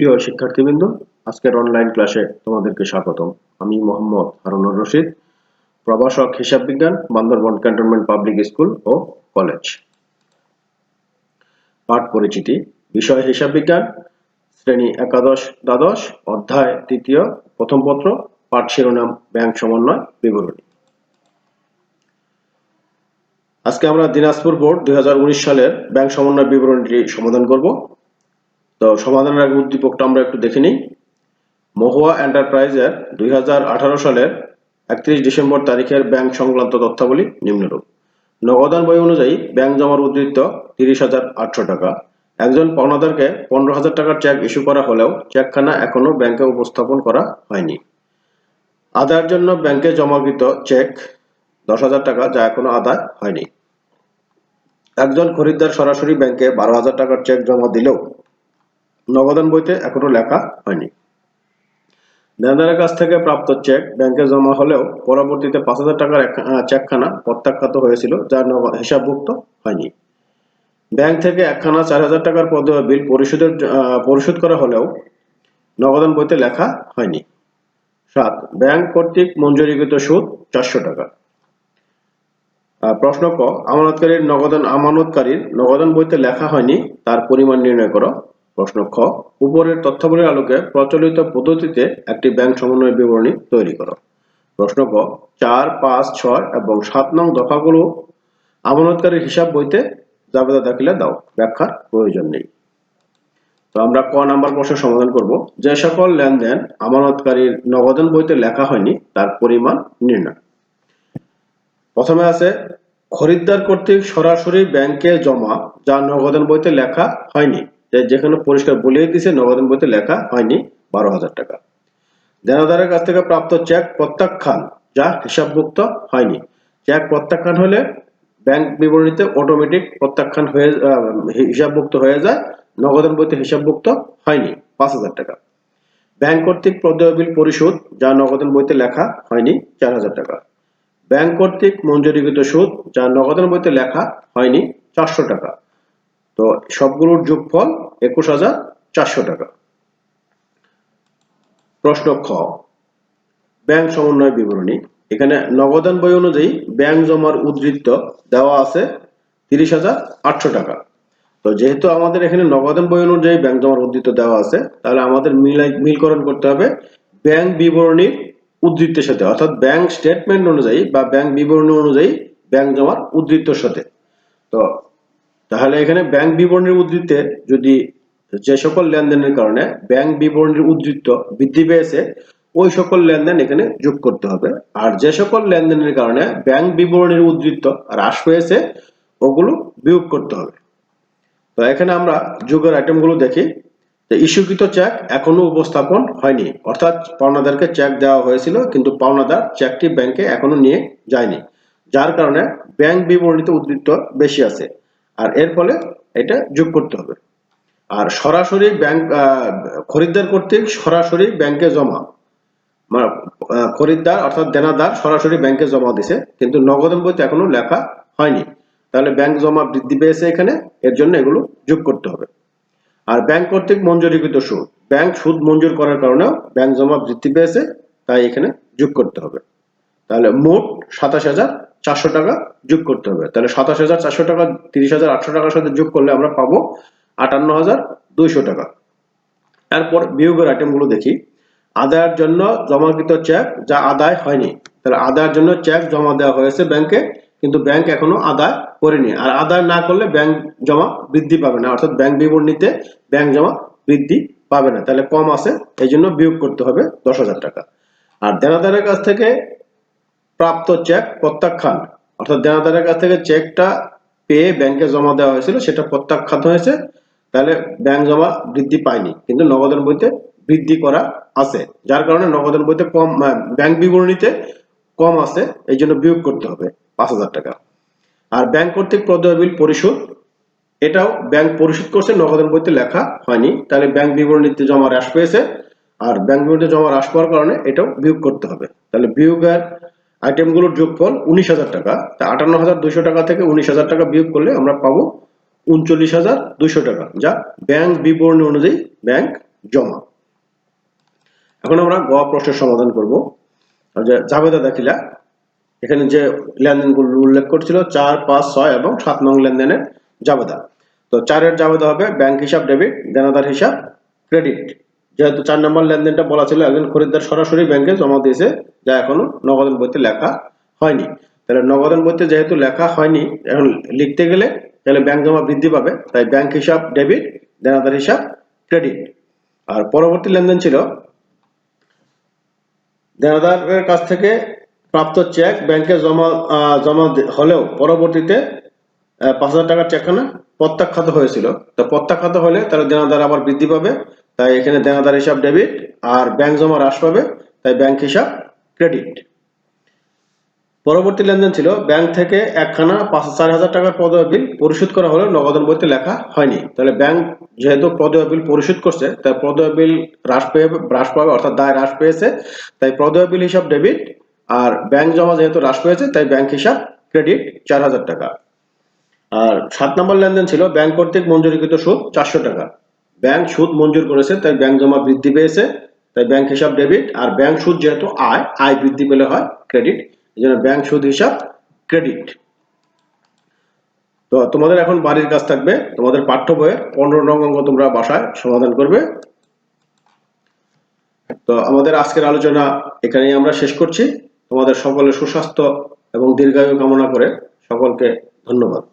প্রিয় শিক্ষার্থীবৃন্দ, আজকের অনলাইন ক্লাসে তোমাদেরকে স্বাগতম। আমি মোহাম্মদ হারুনুর রশিদ, প্রভাষক হিসাব বিজ্ঞান, বান্দরবন ক্যান্টনমেন্ট পাবলিক স্কুল ও কলেজ পাঠ পরিচিতি, বিষয় হিসাব বিজ্ঞান, শ্রেণি একাদশ দ্বাদশ, অধ্যায় তৃতীয়, প্রথম পত্র, পাঠ শিরোনাম, ব্যাংক সমন্বয়, বিবরণী। আজকে আমরা দিনাজপুর বোর্ড দুই হাজার উনিশ সালের ব্যাংক সমন্বয় বিবরণীটি সমাধান করব। তো সমাধানের আগে উদ্দীপকটা আমরা একটু দেখে নিই। মহুয়া এন্টারপ্রাইজের দুই হাজার আঠারো সালের একত্রিশ ডিসেম্বর তারিখের ব্যাংক সংক্রান্ত তথ্যাবলী নিম্নরূপ। নগদান বই অনুযায়ী ব্যাংক জমার উদ্ধৃত তিরিশ হাজার আটশো টাকা। একজন পাওনাদারকে পনেরো হাজার টাকার চেক ইস্যু করা হলেও চেকখানা এখনও ব্যাংকে উপস্থাপন করা হয়নি। আদায়ের জন্য ব্যাংকে জমাকৃত চেক দশ হাজার টাকা যা এখনও আদায় হয়নি। একজন খরিদ্দার সরাসরি ব্যাংকে বারো হাজার টাকার চেক জমা দিলেও নগদান বইতে এখনও লেখা হয়নি। দেনদারের কাছ থেকে প্রাপ্ত চেক ব্যাংকে জমা হলেও পরবর্তীতে পাঁচ হাজার টাকার চেকখানা প্রত্যাখ্যাত হয়েছিল যার হিসাবভুক্ত হয়নি। ব্যাংক থেকে একখানা চার হাজার টাকার পদে, বিল পরিশোধের পরিশোধ করা হলেও নগদান বইতে লেখা হয়নি। সাত, ব্যাংক কর্তৃক মঞ্জুরিকৃত সুদ চারশো টাকা। প্রশ্ন ক, আমানতকারীর নগদান আমানতকারীর নগদান বইতে লেখা হয়নি, তার পরিমাণ নির্ণয় করো। প্রশ্ন খ, উপরের তথ্যাবলীর আলোকে প্রচলিত পদ্ধতিতে একটি ব্যাংক সমন্বয় বিবরণী তৈরি করো। প্রশ্ন ক, চার, পাঁচ, ছয় এবং সাত নং দফাগুলো আমানতকারীর হিসাব বইতে জাবেদা দাখিলে দাও, ব্যাখ্যার প্রয়োজন নেই। তো আমরা ক নাম্বার প্রশ্নের সমাধান করব। যে সকল লেনদেন আমানতকারীর নগদান বইতে লেখা হয়নি, তার পরিমাণ নির্ণয়। প্রথমে আছে, খরিদ্দার কর্তৃক সরাসরি ব্যাংকে জমা যা নগদান বইতে লেখা হয়নি যেখানে পরিষ্কার বলেই দিছে নগদান বইতে লেখা হয়নি বারো হাজার টাকা। দেনাদারের কাছ থেকে প্রাপ্ত চেক প্রত্যাখ্যান, যা হিসাবভুক্ত হয়নি। চেক প্রত্যাখ্যান হলে ব্যাংক বিবরণীতে অটোমেটিক প্রত্যাখ্যান হয়ে হিসাবভুক্ত হয়ে যায় নগদান বইতে হিসাবভুক্ত হয়নি পাঁচ হাজার টাকা। ব্যাংক কর্তৃক প্রদেয় বিল পরিশোধ, যা নগদান বইতে লেখা হয়নি চার হাজার টাকা। ব্যাংক কর্তৃক মঞ্জুরিকৃত সুদ, যা নগদান বইতে লেখা হয়নি চারশো টাকা। তো সবগুলোর যোগফল একুশ হাজার চারশো টাকা। প্রশ্ন খ, ব্যাংক সমন্বয় বিবরণী। এখানে নগদান বই অনুযায়ী ব্যাংক জমার উদ্ধৃত্ত দেওয়া আছে তিরিশ হাজার আটশো টাকা। তো যেহেতু আমাদের এখানে নগদান বই অনুযায়ী ব্যাংক জমার উদ্ধৃত্ত দেওয়া আছে, তাহলে আমাদের মিলকরণ করতে হবে ব্যাংক বিবরণীর উদ্ধৃত্তের সাথে, অর্থাৎ ব্যাংক স্টেটমেন্ট অনুযায়ী বা ব্যাংক বিবরণী অনুযায়ী ব্যাংক জমার উদ্ধৃত্তর সাথে। তো তাহলে এখানে ব্যাংক বিবরণীর উদ্ধৃত্তে যদি যে সকল লেনদেনের কারণে ব্যাংক বিবরণীর উদ্ধৃত্ত বৃদ্ধি পেয়েছে, ওই সকল লেনদেন এখানে যোগ করতে হবে। আর যে সকল লেনদেনের কারণে ব্যাংক বিবরণীর উদ্ধৃত্ত হ্রাস পেয়েছে, ওগুলো বিয়োগ করতে হবে। তো এখানে আমরা যোগের আইটেমগুলো দেখি। ইস্যুকৃত চেক এখনও উপস্থাপন হয়নি। অর্থাৎ পাওনাদারকে চেক দেওয়া হয়েছিল, কিন্তু পাওনাদার চেকটি ব্যাংকে এখনও নিয়ে যায়নি। যার কারণে ব্যাংক বিবরণীতে উদ্ধৃত্ত বেশি আছে। আর এর ফলে এটা যোগ করতে হবে। আর সরাসরি ব্যাংক খরিদ্দার কর্তৃক সরাসরি ব্যাংকে জমা। মানে খরিদ্দার অর্থাৎ দেনাদার সরাসরি ব্যাংকে জমা দিছে, কিন্তু নগদান বইতে এখনও লেখা হয়নি। তাহলে ব্যাংক জমা বৃদ্ধি পেয়েছে এখানে, এর জন্য এগুলো যোগ করতে হবে। আর ব্যাংক কর্তৃক মঞ্জুরিকৃত সুদ। ব্যাংক সুদ মঞ্জুর করার কারণেও ব্যাংক জমা বৃদ্ধি পেয়েছে, তাই এখানে যোগ করতে হবে। তাহলে মোট সাতাশ হাজার চারশো টাকা যোগ করতে হবে। তাহলে সাতাশ হাজার চারশো টাকা, তিরিশ হাজার আটশো টাকার সাথে যোগ করলে আমরা পাবো আটান্ন হাজার দুইশো টাকা। তারপর বিয়োগের আইটেমগুলো দেখি। আদায়ের জন্য জমাকৃত চেক যা আদায় হয়নি। তাহলে আদায়ের জন্য চেক জমা দেওয়া হয়েছে ব্যাংকে কিন্তু ব্যাংক এখনও আদায় করেনি। আর আদায় না করলে ব্যাংক জমা বৃদ্ধি পাবে না। অর্থাৎ ব্যাংক বিবরণীতে ব্যাংক জমা বৃদ্ধি পাবে না। তাহলে কম আছে, এই জন্য বিয়োগ করতে হবে দশ হাজার টাকা। আর দেনাদারের কাছ থেকে প্রাপ্ত চেক প্রত্যাখ্যান। অর্থাৎ দেনাদারের কাছ থেকে চেকটা পেয়ে ব্যাংকে জমা দেওয়া হয়েছিল, সেটা প্রত্যাখ্যাত হয়েছে। তাহলে ব্যাংক জমা বৃদ্ধি পায়নি, কিন্তু নগদান বইতে বৃদ্ধি করা আছে। যার কারণে নগদান বইতে কম ব্যাংক বিবরণীতে কম আছে এই জন্য বিয়োগ করতে হবে পাঁচ হাজার টাকা। আর ব্যাংক কর্তৃক প্রদেয় বিল পরিশোধ, এটাও ব্যাংক পরিশোধ করছে নগদান বইতে লেখা হয়নি। তাহলে ব্যাংক বিবরণীতে জমা হ্রাস পেয়েছে, আর ব্যাংক বিবরণীতে জমা হ্রাস পাওয়ার কারণে এটাও বিয়োগ করতে হবে। তাহলে বিয়োগের আইটেমগুলোর যোগফল উনিশ হাজার টাকা। তা আটান্ন হাজার দুইশো টাকা থেকে উনিশ হাজার টাকা বিয়োগ করলে আমরা পাবো উনচল্লিশ হাজার দুইশো টাকা, যা ব্যাংক বিবরণী অনুযায়ী ব্যাংক জমা। এখন আমরা গ প্রশ্নের সমাধান করব। জাবেদা দাখিলা, এখানে যে লেনদেনগুলো উল্লেখ করছিল, চার, পাঁচ, ছয় এবং সাত নং লেনদেনের জাবেদা। তো চারের জাবেদা হবে ব্যাংক হিসাব, ডেবিট, দেনাদার হিসাব, ক্রেডিট। যেহেতু চার নম্বর লেনদেনটা বলা ছিল, একজন খরিদ্দার সরাসরি ব্যাংকে জমা দিয়েছে, যা এখনও নগদান বইতে লেখা হয়নি। তাহলে নগদান বইতে যেহেতু লেখা হয়নি, এখন লিখতে গেলে তাহলে ব্যাংক জমা বৃদ্ধি পাবে, তাই ব্যাংক হিসাব, ডেবিট, দেনাদার হিসাব, ক্রেডিট। আর পরবর্তী লেনদেন ছিল, দেনাদারের কাছ থেকে প্রাপ্ত চেক ব্যাংকে জমা জমা হলেও পরবর্তীতে পাঁচ হাজার টাকার চেকখানা প্রত্যাখ্যাত হয়েছিল। তো প্রত্যাখ্যাত হলে তাহলে দেনাদার আবার বৃদ্ধি পাবে তাই এখানে দেনাদার হিসাব ডেবিট আর ব্যাংক জমা হ্রাস পাবে, তাই ব্যাংক হিসাব ক্রেডিট পরবর্তী লেনদেন ছিল ব্যাংক থেকে একখানা পাঁচ চার হাজার টাকার পদয় বিল পরিশোধ করা হলেও নগদান বইতে লেখা হয়নি। তাহলে ব্যাংক যেহেতু পদয় বিল পরিশোধ করছে, তাই পদয় বিল হ্রাস পেয়ে, হ্রাস পাবে, অর্থাৎ দায় হ্রাস পেয়েছে। তাই পদয় বিল হিসাব ডেবিট আর ব্যাংক জমা যেহেতু হ্রাস পেয়েছে, তাই ব্যাংক হিসাব ক্রেডিট চার হাজার টাকা। আর সাত নম্বর লেনদেন ছিল ব্যাংক কর্তৃক মঞ্জুরিকৃত সুদ চারশো টাকা। ব্যাংক সুদ মঞ্জুর করেছে, তাই ব্যাংক জমা বৃদ্ধি পেয়েছে, তাই ব্যাংক হিসাব ডেবিট আর ব্যাংক সুদ যেহেতু আয় আয় বৃদ্ধি পেলে হয় ক্রেডিট, এই জন্য ব্যাংক সুদ হিসাব ক্রেডিট। তো তোমাদের এখন বাড়ির কাজ থাকবে, তোমাদের পাঠ্য বইয়ের পনেরো নং অঙ্ক তোমরা বাসায় সমাধান করবে। তো আমাদের আজকের আলোচনা এখানেই আমরা শেষ করছি। তোমাদের সকলের সুস্বাস্থ্য এবং দীর্ঘায়ু কামনা করে সকলকে ধন্যবাদ।